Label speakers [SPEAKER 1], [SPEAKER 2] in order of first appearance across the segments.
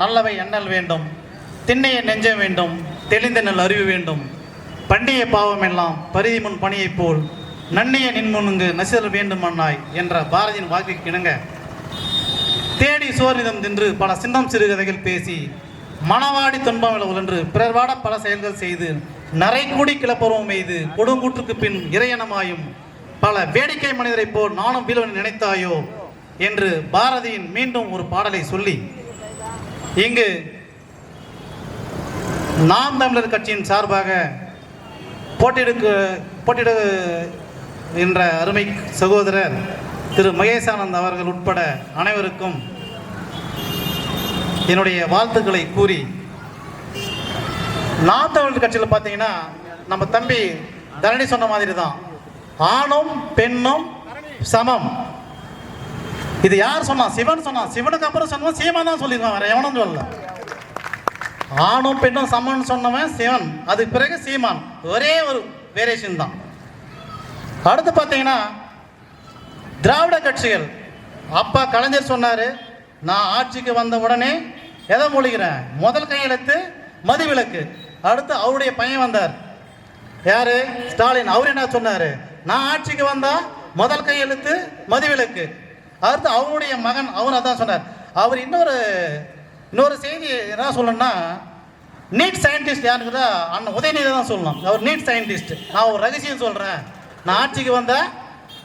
[SPEAKER 1] நல்லவை எண்ணல் வேண்டும் திண்ணைய நெஞ்சம் வேண்டும் தெளிந்த நல் அறிவு வேண்டும். பண்டிய பாவம் எல்லாம் பரிதி முன் பணியைப் போல் நன்னிய நின்முனுங்கு நசிதல் வேண்டுமன்னாய் என்ற பாரதியின் வாக்குக்கு இணங்க. தேடி சோர்நிதம் தின்று பல சின்னம் சிறுகதைகள் பேசி மணவாடி துன்பம் உழன்று பிறர்வாட பல செயல்கள் செய்து நரைக்கூடி கிளப்பருவம் எய்து கொடுங்கூற்றுக்கு பின் இறையனமாயும் பல வேடிக்கை மனிதரைப் போல் நானும் வீழ்வன் நினைத்தாயோ என்று பாரதியின் மீண்டும் ஒரு பாடலை சொல்லி இங்கு நாம் தமிழர் கட்சியின் சார்பாக போட்டியிடுக்கு போட்டியிட என்ற அருமை சகோதரர் திரு மகேசானந்த் அவர்கள் உட்பட அனைவருக்கும் என்னுடைய வாழ்த்துக்களை கூறி நாம் தமிழர் கட்சியில் பார்த்தீங்கன்னா நம்ம தம்பி தரணி சொன்ன மாதிரி தான் ஆணும் பெண்ணும் சமம். இது யார் சொன்னா? சிவன் சொன்னான் சிவனுக்கு அப்புறம் சொன்னவன் சீமா தான் சொல்லியிருக்கான் வேற எவனும் சொல்லல. ஆணும் பெண்ணும் சமன் சொன்னவன் சிவன். அதுக்கு பிறகு சீமான். ஒரே ஒரு வேரியேஷன் தான். அடுத்து பார்த்தீங்கன்னா திராவிட கட்சிகள். அப்பா கலைஞர் சொன்னார் நான் ஆட்சிக்கு வந்த உடனே எதை மொழிகிறேன்? முதல் கையெழுத்து மதுவிலக்கு. அடுத்து அவருடைய பையன் வந்தார். யாரு? ஸ்டாலின். அவர் என்ன சொன்னார்? நான் ஆட்சிக்கு வந்தால் முதல் கையெழுத்து மதுவிலக்கு. அடுத்து அவருடைய மகன் அவர் அதான் சொன்னார். அவர் இன்னொரு இன்னொரு செய்தி என்ன சொல்லணும்னா நீட் சயின்டிஸ்ட் யாருக்குதா அண்ணன் உதயநிதி தான் சொல்லணும். அவர் நீட் சயின்டிஸ்ட். நான் ஒரு ரகசியம் சொல்கிறேன் நான் ஆட்சிக்கு வந்தேன்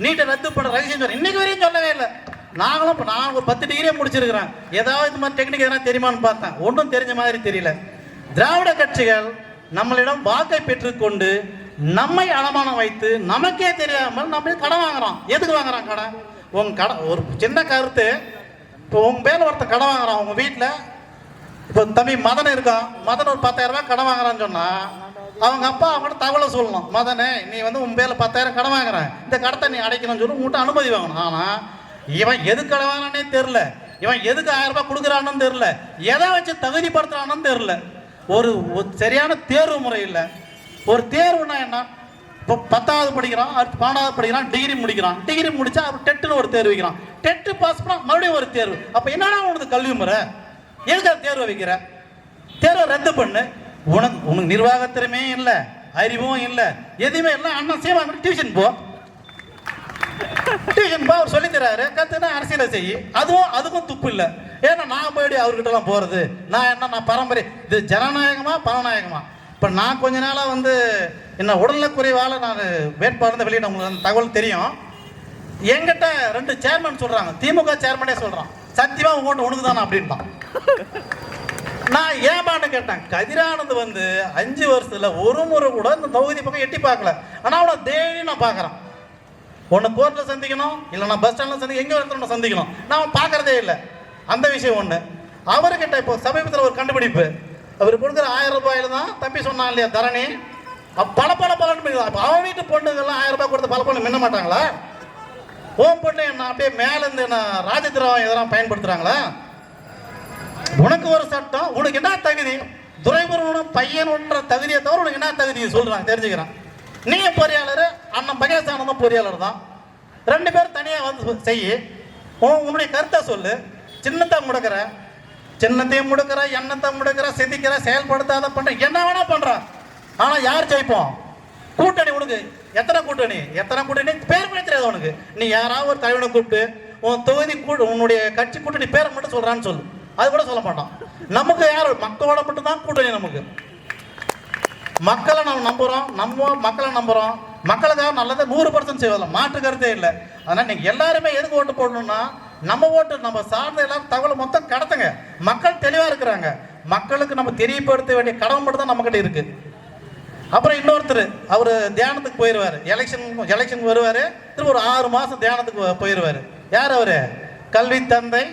[SPEAKER 1] நீட்டை ரத்து பண்ண ரகசியம் சொல்கிறேன் இன்றைக்கு வரையும் சொல்லவே இல்லை. நாங்களும் இப்போ நான் ஒரு பத்து டிகிரியே முடிச்சிருக்கிறேன். ஏதாவது இது மாதிரி டெக்னிக் எதனா தெரியுமான்னு பார்த்தேன். ஒன்றும் தெரிஞ்ச மாதிரி தெரியல. திராவிட கட்சிகள் நம்மளிடம் வாக்கை பெற்றுக்கொண்டு நம்மை அடமானம் வைத்து நமக்கே தெரியாமல் நம்ம கடன் வாங்குறோம் எதுக்கு வாங்குறான் கடன்? உங்க கடன் ஒரு சின்ன கருத்து இப்போ உங்க பேர்ல ஒருத்தன் கடன் வாங்குறான் உங்க வீட்டில் இப்போ தம்பி மதன் இருக்கான். மதன் ஒரு பத்தாயிரம் ரூபாய் கடன் வாங்குறான்னு சொன்னா அவங்க அப்பா அவங்கள்ட்ட தகவலை சொல்லணும். மதனே நீ வந்து உன் பேர்ல பத்தாயிரம் கடன் வாங்குறேன் இந்த கடத்தை நீ அடைக்கணும்னு சொல்லி உங்கள்கிட்ட அனுமதி வாங்கணும். ஆனா இவன் எது கடன் வாங்கினே தெரில இவன் எதுக்கு ஆயிரம் ரூபாய் கொடுக்குறான்னு தெரில எதை வச்சு தகுதிப்படுத்துறான்னு தெரில ஒரு ஒரு சரியான தேர்வு முறை இல்லை. ஒரு தேர்வுனா என்ன? இப்போ பத்தாவது படிக்கிறான் அடுத்து பன்னெண்டாவது படிக்கிறான் டிகிரி முடிக்கிறான். டிகிரி முடிச்சா அவர் டெட்டுன்னு ஒரு தேர்வு வைக்கிறான். டெட்டு பாஸ் பண்ணால் மறுபடியும் ஒரு தேர்வு. அப்போ என்னடா உனக்கு கல்வி முறை? எதுக்கு அந்த தேர்வை வைக்கிற? தேர்வை ரத்து பண்ணு. உனக்கு உனக்கு நிர்வாகத்திறமே இல்லை அறிவும் இல்லை எதுவுமே இல்லை. அண்ணன் செய்வாங்க டியூஷன் போ. டியூஷன் போ அவர் சொல்லி தராரு. கத்துனா அரசியலை செய். அதுவும் அதுக்கும் துப்பு இல்லை. ஏன்னா நான் போயிட்டு அவர்கிட்டலாம் போகிறது நான் என்ன நான் பரம்பரை. இது ஜனநாயகமா பரநாயகமா? இப்போ நான் கொஞ்ச நாளாக வந்து என்ன உடல்நலக்குறைவால் நான் வேட்பாளர் வெளியிட உங்களுக்கு தகவல் தெரியும். என்கிட்ட ரெண்டு சேர்மன் சொல்கிறாங்க திமுக சேர்மனே சொல்கிறான் சத்தியமாக உங்கள்கிட்ட உனக்கு தானே அப்படின்ட்டான் நான் ஏமான்னு கேட்டேன்? கதிரானந்த் வந்து அஞ்சு வருஷத்துல ஒரு முறை கூட இந்த தொகுதி பக்கம் எட்டி பார்க்கல. ஆனால் அவனை தேடி நான் பார்க்குறான். ஒன்று கோர்ட்டில் சந்திக்கணும் இல்லை நான் பஸ் ஸ்டாண்டில் சந்திக்க எங்கே ஒருத்தர் சந்திக்கணும். நான் அவன் பார்க்குறதே இல்லை. அந்த விஷயம் ஒன்று அவர்கிட்ட இப்போ சமீபத்தில் ஒரு கண்டுபிடிப்பு. அவர் கொடுக்குற ஆயிரம் ரூபாயில் தான் தம்பி சொன்னான் இல்லையா தரணி? பல பல பலன் அப்போ அவன் வீட்டு பொண்ணுங்கெல்லாம் ஆயிரம் ரூபாய் கொடுத்து பல பொண்ணு மின்ன மாட்டாங்களா? ஓம் பொண்ணு என்ன அப்படியே மேலேருந்து நான் ராஜதிரவம் இதெல்லாம் பயன்படுத்துகிறாங்களா உனக்கு ஒரு சட்டம் உனக்கு என்ன தகுதி? துரைமுருகனும் பையனுன்ற தகுதியை தவிர உனக்கு என்ன தகுதியை சொல்கிறான் தெரிஞ்சுக்கிறான். நீ பொறியாளர்? அண்ணன் பகேசானந்தும் பொறியாளர் தான். ரெண்டு பேரும் தனியாக வந்து செய் உன் உன்னுடைய கருத்தை சொல்லு. சின்னத்தை முடக்கிற. சின்னத்தையும் முடுக்கிற எண்ணத்தை முடுக்கிற செதிக்கிற செயல்படுத்தாத பண்ணுற என்ன வேணா பண்ணுறான் ஆனா யார் ஜெயிப்போம்? கூட்டணி உனக்கு. எத்தனை கூட்டணி? எத்தனை கூட்டணி? பேர் கூட தெரியாது உனக்கு? நீ யாராவது ஒரு தலைவனை கூப்பிட்டு உன் தொகுதி கூ உன்னுடைய கட்சி கூட்டணி பேரை மட்டும் சொல்றான்னு சொல்லு. அது கூட சொல்ல மாட்டான். நமக்கு யார்? மக்களோட மட்டும் தான் கூட்டணி நமக்கு. மக்களை நம்ம நம்புறோம். நம்ம மக்களை நம்புறோம். மக்களுக்காக நல்லதை? நூறு பர்சன்ட் செய்வதில்லை மாற்று கருத்தே இல்லை. அதனால் நீங்கள் எல்லாருமே எதுக்கு ஓட்டு போடணும்னா நம்ம ஓட்டு நம்ம சார்ந்த எல்லாரும் தகவல் மொத்தம் கடத்துங்க. மக்கள் தெளிவாக இருக்கிறாங்க. மக்களுக்கு நம்ம தெரியப்படுத்த வேண்டிய கடமை மட்டும் தான் நம்மக்கிட்ட இருக்குது அப்புறம் இன்னொருத்தர் அவர் தியானத்துக்கு போயிடுவார் எலெக்ஷன் எலெக்ஷன் வருவார். திரும்ப ஒரு ஆறு மாதம் தியானத்துக்கு போயிடுவார் யார் அவர்? கல்வி தந்தை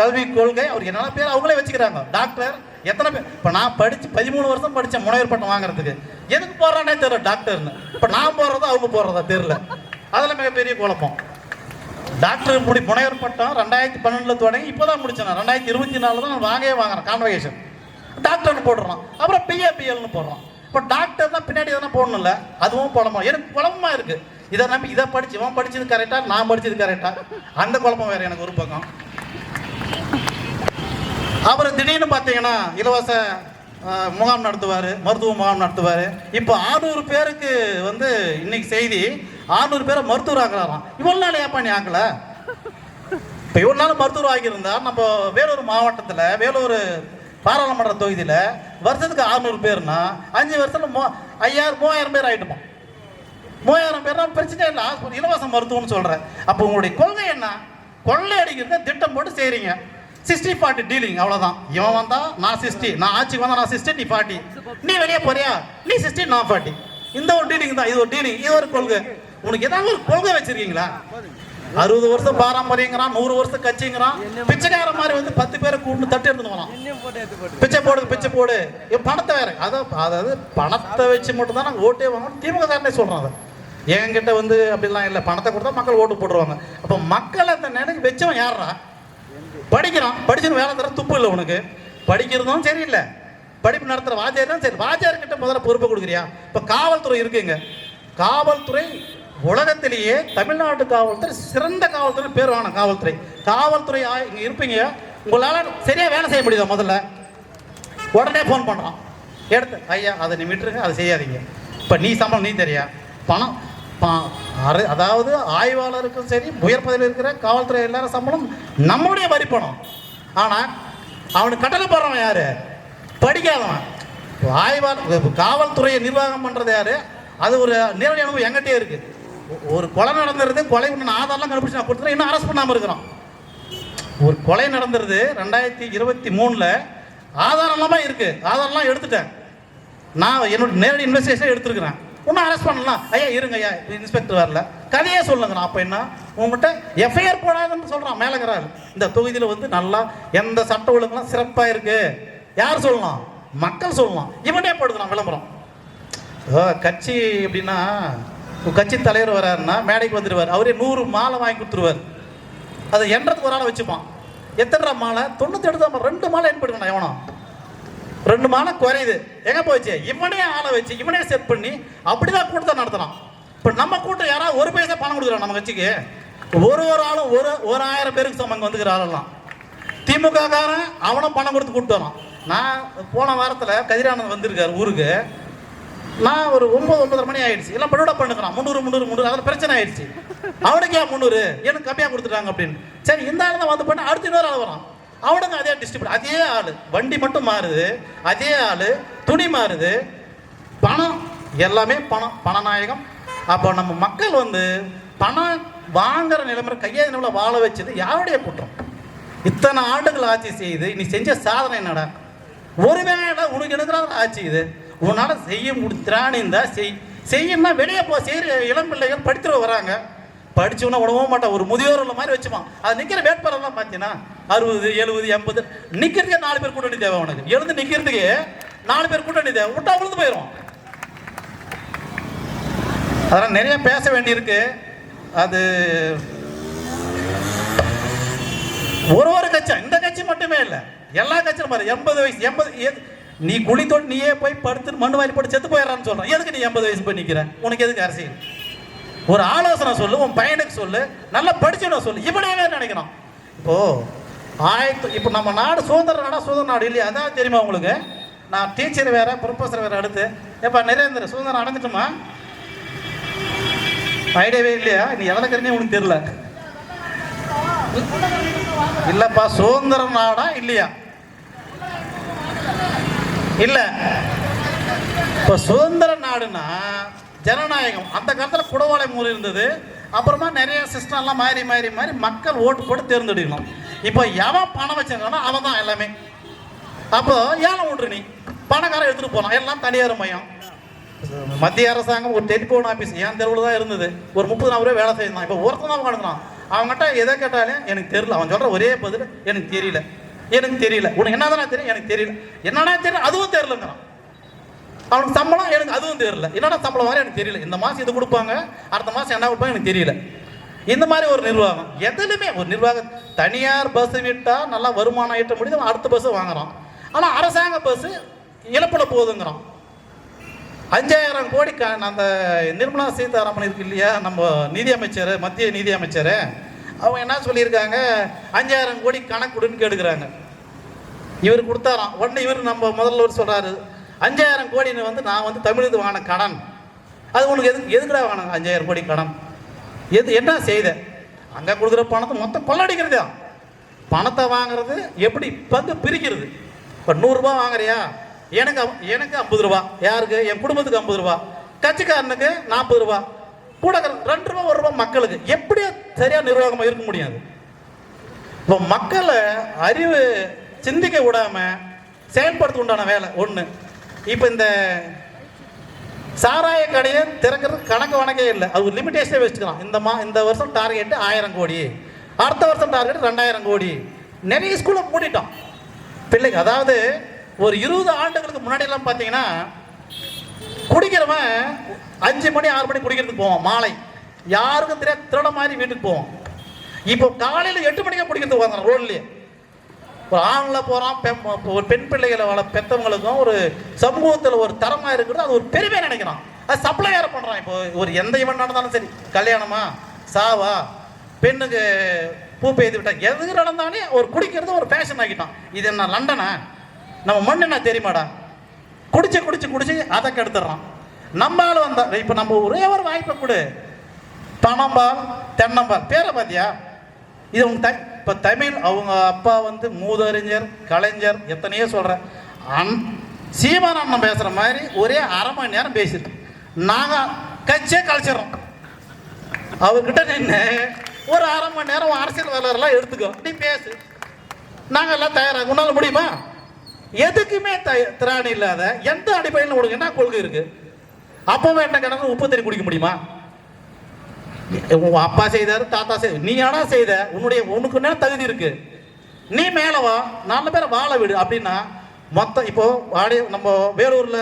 [SPEAKER 1] கல்வி கொள்கை அவர் என்னென்ன பேர் அவங்களே வச்சுக்கிறாங்க. டாக்டர் எத்தனை பேர்? இப்போ நான் படித்து பதிமூணு வருஷம் படித்தேன் முனைவர் பட்டம் வாங்குறதுக்கு. எதுக்கு போடுறானே தெரியல டாக்டர்னு இப்போ நான் போடுறதா அவங்க போடுறதா தெரியல. அதில் மிகப்பெரிய குழப்பம். டாக்டர் முடி முனைவர் பட்டம் ரெண்டாயிரத்தி பன்னெண்டில் தொடங்கி இப்போ தான் முடிச்சேன் நான். ரெண்டாயிரத்தி இருபத்தி நாலு தான் நான் வாங்கவே வாங்குறேன் கான்வகேஷன் டாக்டர்னு போடுறான் அப்புறம் பிஏபிஎல்னு போடுறான் இப்போ டாக்டர் தான் பின்னாடி எதனா போடணும்ல அதுவும் குழம்பம் எனக்கு குழப்பமா இருக்கு. இதை நம்பி இதை படிச்சு இவன் படிச்சது கரெக்டா நான் படிச்சது கரெக்டா அந்த குழப்பம் வேற எனக்கு ஒரு பக்கம். அவர் திடீர்னு பார்த்தீங்கன்னா இலவச முகாம் நடத்துவார் மருத்துவ முகாம் நடத்துவார். இப்போ ஆறுநூறு பேருக்கு வந்து இன்னைக்கு செய்தி ஆறுநூறு பேரை மருத்துவர் ஆகலாம் இவ்வளோ நாள் ஏப்பா நீ ஆக்கல? இப்போ இவ்வளோ நாள் மருத்துவர் ஆகியிருந்தா நம்ம வேலூர் மாவட்டத்தில் வேலூர் பாராளுமன்ற தொகுதியில் வருஷத்துக்கு ஆறுநூறு பேர்னா அஞ்சு வருஷத்தில் மூ ஐயாயிரம் மூவாயிரம் பேர் ஆகிட்டுமா மூவாயிரம் பேர்னா பிரச்சனை இல்லை. ஹாஸ்பிட்டல் இலவச மருத்துவம்னு சொல்கிறேன் அப்போ உங்களுடைய கொள்கை என்ன? கொள்ளை அடிக்கிறத திட்டம் போட்டு செய்கிறீங்க சிக்ஸ்டி ஃபார்ட்டி டீலிங் அவ்வளோதான் இவன் வந்தா நான் சிக்ஸ்டி நான் ஆட்சிக்கு வந்தால் நான் சிக்ஸ்டி நீ ஃபார்ட்டி. நீ வெளியே போறியா? நீ சிக்ஸ்டி நான் ஃபார்ட்டி. இந்த ஒரு டீலிங் தான் இது ஒரு டீலிங் இது ஒரு கொள்கை. உனக்கு ஏதாவது ஒரு கொள்கை வச்சுருக்கீங்களா? அறுபது வருஷம் பாரம்பரியங்கிறான் நூறு வருஷம் கட்சிங்கிறான். பிச்சைக்கார மாதிரி வந்து பத்து பேரை கூட்டு தட்டி எடுத்துன்னு வரான் பிச்சை போடு பிச்சை போடு. பணத்தை வேற. அதான் அதாவது பணத்தை வச்சு மட்டும் தான் நாங்கள் ஓட்டே வாங்கணும் திமுக காரனே சொல்கிறோம் அதை என்கிட்ட வந்து அப்படிலாம் இல்லை. பணத்தை கொடுத்தா மக்கள் ஓட்டு போட்டுருவாங்க. அப்போ மக்கள் அந்த நினைக்கு வச்சவன் யாரா படிக்கிறான். படிச்சுன்னு வேலை தர துப்பு இல்லை உனக்கு. படிக்கிறதும் சரியில்லை. படிப்பு நடத்துகிற வாத்தியார் தான் சரி. வாத்தியார் கிட்ட முதல்ல பொறுப்பை கொடுக்குறியா? இப்போ காவல்துறை இருக்குங்க. காவல்துறை உலகத்திலேயே தமிழ்நாட்டு காவல்துறை சிறந்த காவல்துறை பேர் வாங்கின காவல்துறை. காவல்துறை ஆ- இங்க இருப்பீங்க. உங்களால் சரியா வேலை செய்ய முடியுதா முதல்ல? உடனே ஃபோன் பண்ணுறான் எடுத்து ஐயா அதை நீ விட்டுருங்க அதை செய்யாதீங்க. இப்போ நீ சம்பளம் நீ தெரியா? பணம் ப- அதாவது ஆய்வாளருக்கும் சரி உயர் பதவியில் இருக்கிற காவல்துறை எல்லாரும் சம்பளம் நம்மளுடைய வரி பணம். ஆனால் அவனுக்கு கட்டளை போடுறவன் யாரு? படிக்காதவன். ஆய்வாளர் காவல்துறையை நிர்வாகம் பண்ணுறது யாரு? அது ஒரு நேரடி அனுபவம் எங்கிட்டே இருக்கு. ஒரு கொலை நடந்துருது கொலை பண்ண ஆதாரம்லாம் கண்டுபிடிச்சு நான் கொடுத்துறேன் இன்னும் அரெஸ்ட் பண்ணாமல் இருக்கிறோம் ஒரு கொலை நடந்துருது ரெண்டாயிரத்தி இருபத்தி மூணில் ஆதாரம்லாம் இருக்குது ஆதாரம்லாம் எடுத்துட்டேன். நான் என்னோட நேரடி இன்வெஸ்டிகேஷன் எடுத்துருக்கிறேன். இன்னும் அரெஸ்ட் பண்ணலாம். ஐயா இருங்க ஐயா இன்ஸ்பெக்டர் வரல. கதையே சொல்லுங்க. அப்போ என்ன? உங்கள்கிட்ட எஃப்ஐஆர் போடாதுன்னு சொல்கிறான் மேலங்கிறாரு இந்த தொகுதியில் வந்து நல்லா எந்த சட்ட ஒழுங்குலாம் சிறப்பாக இருக்கு. யார் சொல்லலாம்? மக்கள் சொல்லலாம். இவனே போடுக்கிறான் விளம்பரம். ஓ, கட்சி எப்படின்னா கட்சி தலைவர் வராருன்னா மேடைக்கு வந்துடுவார் அவரே நூறு மாலை வாங்கி கொடுத்துருவார். அதை எண்றதுக்கு ஒரு ஆளை வச்சுப்பான். எத்தனை மாலை? தொண்ணூத்தி எடுத்து ரெண்டு மாலை ஏற்படுக்கணும் எவனோ. ரெண்டு மாலை குறையுது. எங்க போச்சு? இவனே ஆளை வச்சு இவனே செட் பண்ணி அப்படிதான் கூட்டத்தை நடத்தலாம் இப்போ நம்ம கூட்டம் யாராவது ஒரு பைசா பணம் கொடுக்குறான் நம்ம கட்சிக்கு. ஒரு ஒரு ஆளும் ஒரு ஒரு ஆயிரம் பேருக்கு சமங்க வந்துக்கிற ஆளெல்லாம். திமுக காரன் அவனும் பணம் கொடுத்து கூப்பிட்டு வரான். நான் போன வாரத்தில் கதிரானந்த் வந்திருக்கார் ஊருக்கு. நான் ஒரு ஒன்பது ஒன்பதரை மணி ஆயிடுச்சு. எல்லாம் படோட பண்ணுக்கிறான் முந்நூறு முந்நூறு முந்நூறு. அதில் பிரச்சனை ஆயிடுச்சு. அவனுக்கு ஏன் முந்நூறு? எனக்கு கம்மியாக கொடுத்துட்டாங்க அப்படின்னு. சரி இந்த ஆள் தான் வந்து பண்ண அடுத்த இன்னொரு ஆள் வரான். அவனுக்கு அதே டிஸ்ட்ரிபியூட் அதே ஆள். வண்டி மட்டும் மாறுது. அதே ஆள். துணி மாறுது. பணம். எல்லாமே பணம். பணநாயகம். அப்போ நம்ம மக்கள் வந்து பணம் வாங்குற நிலைமை கையை நிலைமையில வாழ வச்சது யாருடைய குற்றம்? இத்தனை ஆண்டுகள் ஆட்சி செய்து நீ செஞ்ச சாதனை என்னடா? ஒருவேளை உனக்கு எனக்கு ஆட்சி இது? உன்னால் செய்ய முடி திராணி இருந்தால் செய். செய்யணும்னா வெளியே போ செய்கிற இளம் பிள்ளைகள் படித்துட்டு வராங்க. படிச்சவனா உடவும் மாட்டான். ஒரு முதியோர் உள்ள மாதிரி வச்சுமா அது நிற்கிற வேட்பாளர்லாம் பார்த்தீங்கன்னா அறுபது எழுபது எண்பது நிற்கிறதுக்கே நாலு பேர் கூட்டணி தேவை உனக்கு. எழுந்து நிற்கிறதுக்கே நாலு பேர் கூட்டணி தேவை. விட்டா விழுந்து போயிடும் அதெல்லாம் நிறைய பேச வேண்டியிருக்கு. அது ஒரு ஒரு கட்சி இந்த கட்சி மட்டுமே இல்லை. எல்லா கட்சியும் பாரு எண்பது வயசு எண்பது நீ குழி தொட்டு நீயே போய் படுத்து மண்ணு வாரி போட்டு செத்து போயிடறான்னு சொல்கிறான் எதுக்கு நீ எண்பது வயசு போய் உனக்கு எதுக்கு அரசியல்? ஒரு ஆலோசனை சொல்லு உன் பையனுக்கு சொல்லு நல்லா படிச்சுன்னு சொல்லு. இவனே நினைக்கணும் இப்போ ஆயிரத்து இப்போ நம்ம நாடு சுதந்திர நாடா சுதந்திர நாடு இல்லையா? அதான் தெரியுமா உங்களுக்கு? நான் டீச்சர் வேற ப்ரொஃபஸர் வேற அடுத்து. எப்போ நரேந்திர சுதந்திரம் அடைஞ்சிட்டுமா? ஐடியாவே இல்லையா? நீ எவ்வளோ கருனே உனக்கு தெரியல. இல்லைப்பா சுதந்திர நாடா இல்லையா? இல்லை. இப்போ சுதந்திர நாடுனா ஜனநாயகம். அந்த காலத்தில் குடவாளை மூலை இருந்தது. அப்புறமா நிறைய சிஸ்டம்லாம் மாறி மாறி மாறி மக்கள் ஓட்டு போட்டு தேர்ந்தெடுக்கணும். இப்போ எவன் பணம் வச்சிருக்கானோ அவன் தான் எல்லாமே. அப்போ ஏழை விட்ரு நீ. பணக்காரன் எடுத்துகிட்டு போகலாம் எல்லாம் தனியார் மையம். மத்திய அரசாங்கம் ஒரு டெலிஃபோன் ஆஃபீஸ் என் தெருவில் தான் இருந்தது? ஒரு முப்பது நாள் வேலை செய்யணும் இப்போ ஒருத்தன் தான் அவங்ககிட்ட எதை கேட்டாலும் எனக்கு தெரியல. அவன் சொல்கிற ஒரே பதில் எனக்கு தெரியல. எனக்கு தெரியல. உனக்கு என்னதானே தெரியும்? எனக்கு தெரியல. என்னன்னா தெரியல? அதுவும் தெரியலங்கிறான் அவனுக்கு சம்பளம் எனக்கு அதுவும் தெரியல. என்னடா சம்பளம் வர எனக்கு தெரியல. இந்த மாதம் இது கொடுப்பாங்க. அடுத்த மாதம் என்ன கொடுப்பாங்க எனக்கு தெரியல. இந்த மாதிரி ஒரு நிர்வாகம். எதுலையுமே ஒரு நிர்வாகம். தனியார் பஸ் விட்டால் நல்லா வருமானம் ஈட்ட முடியுது. அடுத்த பஸ் வாங்குறான். ஆனால் அரசாங்க பஸ் இழப்பில் போகுதுங்கிறான். அஞ்சாயிரம் கோடி க அந்த நிர்மலா சீதாராமன் இருக்கு இல்லையா? நம்ம நிதியமைச்சர் மத்திய நிதி அமைச்சர். அவங்க என்ன சொல்லியிருக்காங்க? அஞ்சாயிரம் கோடி கணக்கு கொடுன்னு கேட்டுக்கிறாங்க. இவர் கொடுத்தாராம். உடனே இவர் நம்ம முதல்ல ஒரு சொல்கிறாரு அஞ்சாயிரம் கோடின்னு வந்து நான் வந்து தமிழுக்கு வாங்கின கடன். அது உனக்கு எது எதுக்குடா வாங்கின அஞ்சாயிரம் கோடி கடன்? எது என்ன செய்த? அங்கே கொடுக்குற பணத்தை மொத்தம் கொள்ளடிக்கிறது? தான் பணத்தை வாங்குறது எப்படி பங்கு பிரிக்கிறது? இப்போ நூறுரூபா வாங்குறியா? எனக்கு எனக்கு ஐம்பது ரூபா. யாருக்கு? என் குடும்பத்துக்கு ஐம்பது ரூபா. கட்சிக்காரனுக்கு நாற்பது ரூபா. கூட ரெண்டு ரூபா ஒரு ரூபா மக்களுக்கு. எப்படியோ சரியாக நிர்வாகமாக இருக்க முடியாது. இப்போ மக்களை அறிவு சிந்திக்க விடாம செயல்படுத்த உண்டான வேலை ஒன்று இப்போ இந்த சாராய கடையை திறக்கிறது கணக்கு வணக்கே இல்லை. அது ஒரு லிமிட்டேஷனே வச்சுக்கலாம். இந்த மா இந்த வருஷம் டார்கெட்டு ஆயிரம் கோடி. அடுத்த வருஷம் டார்கெட் ரெண்டாயிரம் கோடி. நிறைய ஸ்கூலை மூடிட்டோம். பிள்ளைங்க அதாவது ஒரு இருபது ஆண்டுகளுக்கு முன்னாடியெல்லாம் பார்த்தீங்கன்னா குடிக்கிறவன் அஞ்சு மணி ஆறு மணி குடிக்கிறதுக்கு போவோம் மாலை. யாருக்கும் தெரியாது திருட மாதிரி வீட்டுக்கு போவோம் இப்போ காலையில் எட்டு மணிக்கே குடிக்கிறதுக்கு வந்தான் ரோட்லேயே ஒரு ஆணில் போகிறான் பெண் ஒரு பெண் பிள்ளைகளை வள பெற்றவங்களுக்கும் ஒரு சமூகத்தில் ஒரு தரமாக இருக்கிறது அது ஒரு பெருமை நினைக்கிறான்? அது சப்ளை பண்ணுறான் இப்போ? ஒரு எந்த இவன் நடந்தாலும் சரி. கல்யாணமா? சாவா? பெண்ணுக்கு பூ பெய்து விட்டான் எது நடந்தாலே ஒரு குடிக்கிறது ஒரு ஃபேஷன் ஆகிட்டான் இது என்ன லண்டனா? நம்ம மண் என்ன தெரியுமாடா? குடிச்சு குடிச்சு குடிச்சு அதை கெடுத்துடுறான். நம்ம ஆள் வந்தா இப்போ நம்ம ஒரே ஒரு வாய்ப்பை கொடு. பணம்பால் தென்னம்பால் பேரை பார்த்தியா? இது அவங்க த இப்போ தமிழ் அவங்க அப்பா வந்து மூதறிஞர் கலைஞர் எத்தனையோ சொல்கிறேன் அன் சீமான் அண்ணன் பேசுகிற மாதிரி ஒரே அரை மணி நேரம் பேசியிருக்கோம் நாங்கள் கட்சியே கழிச்சிடுறோம் அவர்கிட்ட நின்று ஒரு அரை மணி நேரம் அரசியல் வரலாறுலாம் எடுத்துக்கோ. நீ பேசு. நாங்கள் எல்லாம் தயாராக உன்னால் முடியுமா? எதுக்குமே த திராணி இல்லாத எந்த அடிப்படையில் உனக்கு என்ன கொள்கை இருக்குது அப்போவே என்ன கிடக்கு உப்பு தண்ணி குடிக்க முடியுமா? உங்க அப்பா செய்தாரு தாத்தா செய்த நீ ஆனா செய்த? உன்னுடைய உனக்கு என்ன தகுதி இருக்கு? நீ மேலே வா நாலு பேரை வாழ விடு. அப்படின்னா மொத்தம் இப்போ வாடி நம்ம வேலூர்ல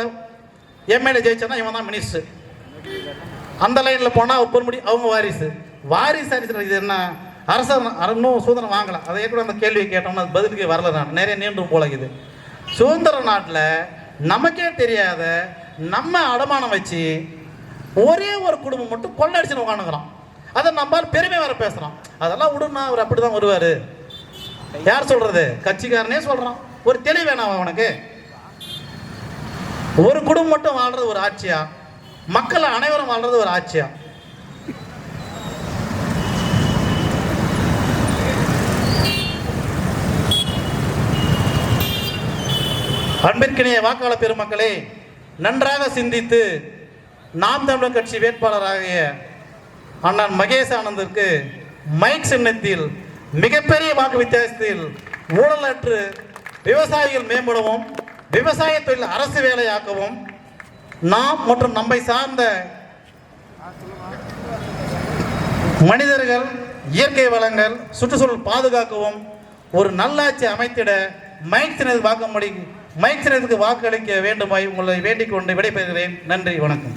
[SPEAKER 1] எம்எல்ஏ ஜெயிச்சனா இவன் தான் மினிஸ்டர் அந்த லைன்ல போனா அவர் அவங்க வாரிசு. வாரிசு அரிசு இது என்ன? அரசு இன்னும் சுதந்திரம் வாங்கலாம் அதை கூட அந்த கேள்வியை கேட்டோம்னா அது பதிலுக்கு வரல நான். நிறைய நீண்டும் போல இது சுதந்திர நாட்டில் நமக்கே தெரியாத நம்ம அடமானம் வச்சு ஒரே ஒரு குடும்பம் மட்டும் கொள்ளடிச்சுன்னு உட்காந்துக்கிறோம் அதை நம்மால் பெருமை வர பேசுகிறோம் அதெல்லாம் விடுனா அவர் அப்படி தான் வருவார். யார் சொல்கிறது கட்சிக்காரனே சொல்கிறான் ஒரு தெளிவு வேணாம் அவனுக்கு ஒரு குடும்பம் மட்டும் வாழ்றது ஒரு ஆட்சியா? மக்கள் அனைவரும் வாழ்றது ஒரு ஆட்சியா? அன்பிற்கினிய வாக்காளர் பெருமக்களே நன்றாக சிந்தித்து நாம் தமிழர் கட்சி வேட்பாளராகிய அண்ணன் மகேஷ் ஆனந்திற்கு மைக் சின்னத்தில் மிகப்பெரிய வாக்கு வித்தியாசத்தில் ஊழலற்று விவசாயிகள் மேம்படவும் விவசாய தொழில் அரசு வேலையாக்கவும் நாம் மற்றும் நம்மை சார்ந்த மனிதர்கள் இயற்கை வளங்கள் சுற்றுச்சூழல் பாதுகாக்கவும் ஒரு நல்லாட்சி அமைத்திட மைக் வாக்கு வாக்கும்படி மைக் சின்னத்துக்கு வாக்களிக்க வேண்டுமாய் உங்களை வேண்டிக் கொண்டு விடைபெறுகிறேன். நன்றி வணக்கம்.